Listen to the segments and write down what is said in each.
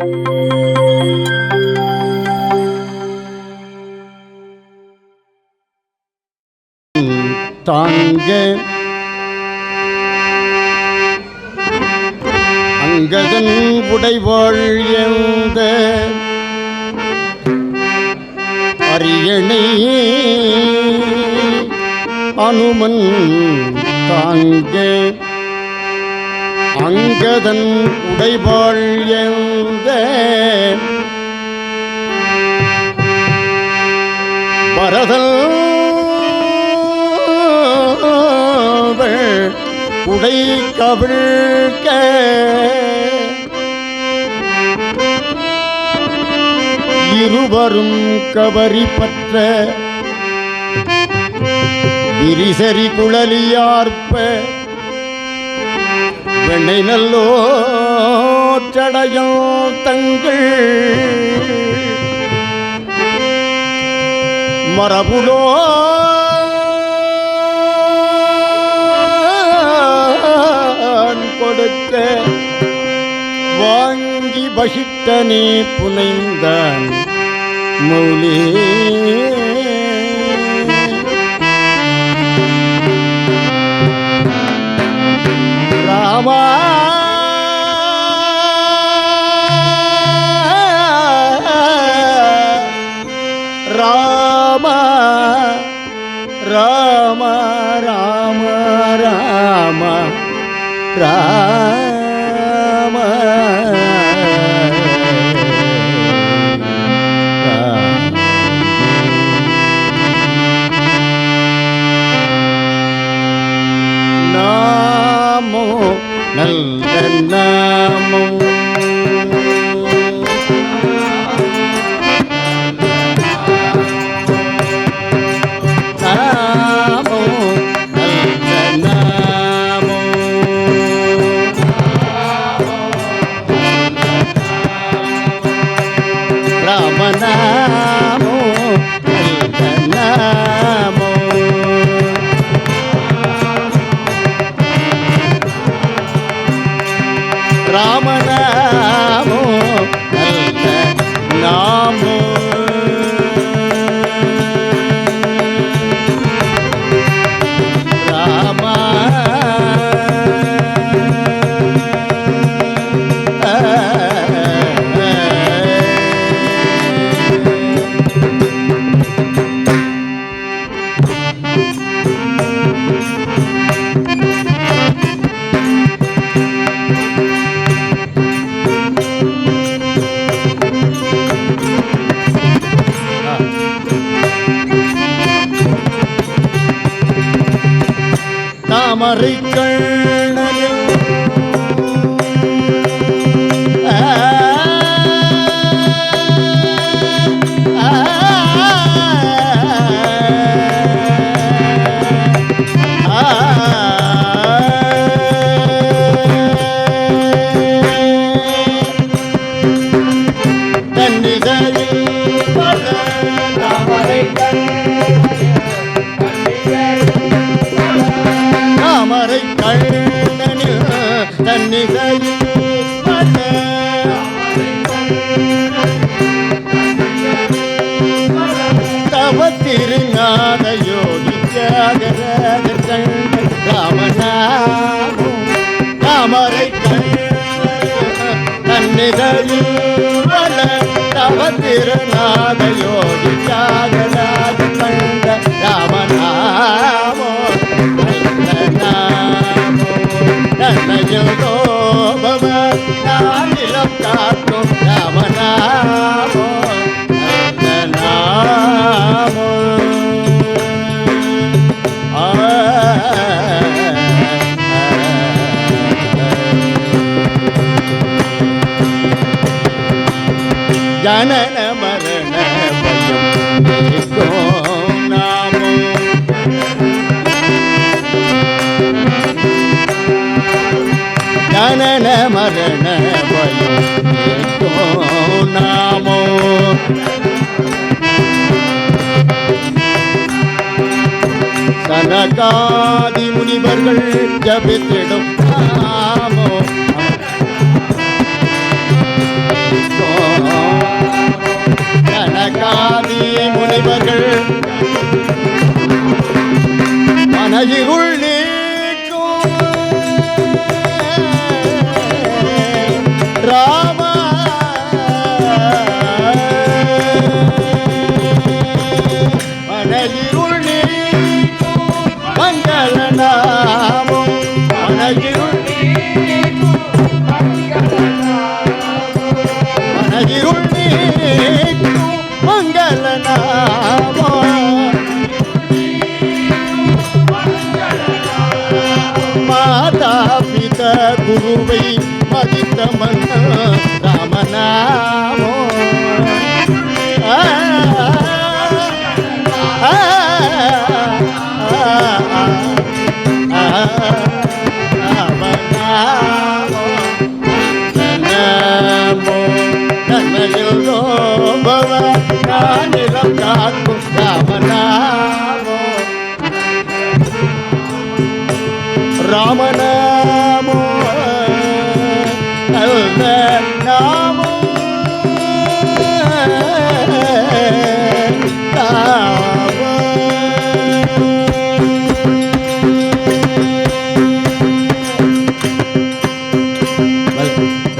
தாங்க. அங்கதன் உடைவாள் எந்த அரியணை? அனுமன் தாங்க. அங்கதன் உடைபாள் எந்த? பரதல் உடை கவிழ்க இருவரும் கவரி பற்ற. விரிசரி குழலியார்ப்ப. வெண்ணை நல்லோ சடையோ தங்கள் மரபுலோ கொடுக்க வாங்கி வசிட்டனே புனைந்தான் மௌலே. ராம தாமரை கண்ணனில் ஆ. கண்ணனில் தன்னிசையில் தவத்திருநாத யோகி தியாகராஜர் கண்கள் ராமநாமம் தாமரை தன்னிதழில் தவத்திருநாத யோகி தியாகராஜர் ஜனன மரண பயம். ஏகோம் ஜனன மரண பயம். நாமோ சனகாதி முனிவர்கள் ஜபித்திடும். மனையிருள் நீ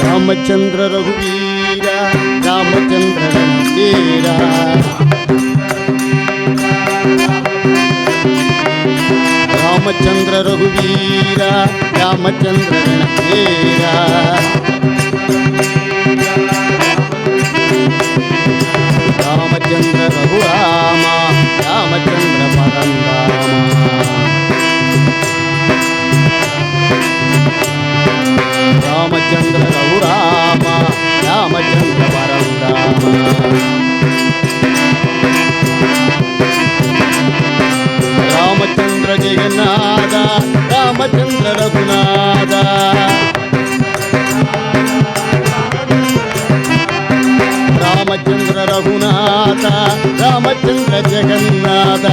ರಾಮಚಂದ್ರ ರಘುವೀರ ರಾಮಚಂದ್ರ ರಘುವೀರ ರಾಮಚಂದ್ರ ರಘುವೀರ ರಾಮಚಂದ್ರ ರಘುವೀರ Bye. గోవింద జగన్నాథ.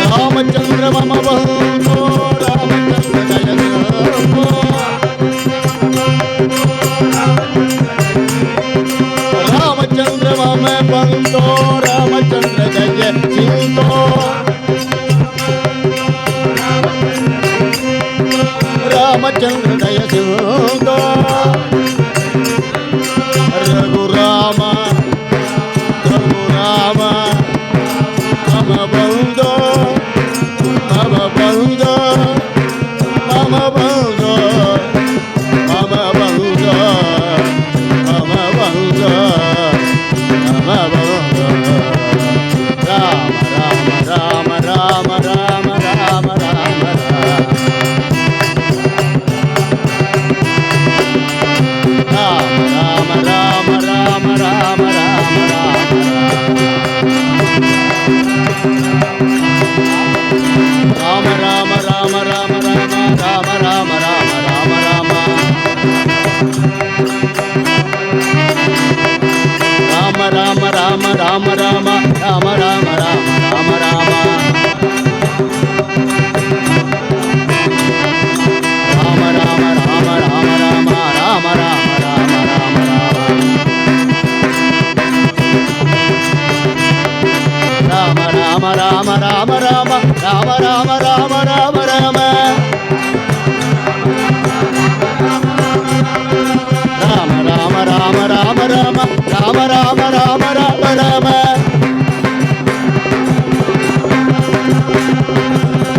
రామచంద్ర మమ వంశో రామచంద్ర జగన్నాథో రామచంద్ర మమ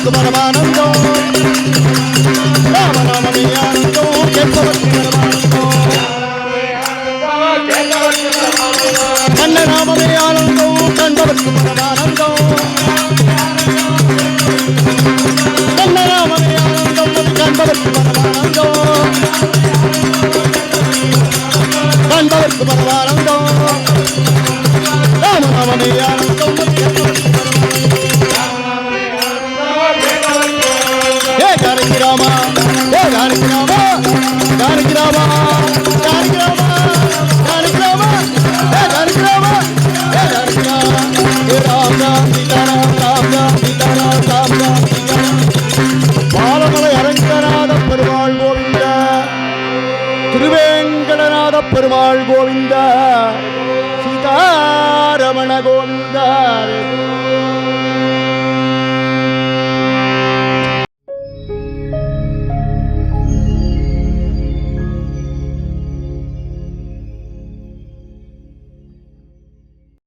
கேட்பதற்கு பரமானந்தம் ராமநாமமே ஆனந்தம் பரமானந்தம் கண்ணநாமமே ஆனந்தம் பரமானந்தம் கண்ணநாமமே ஆனந்தம் பரமானந்தம் பரமானந்தம் ராமநாமமே ஆனந்தம் பெருமாள் கோவிந்தா சீதாரமண கோவிந்தா.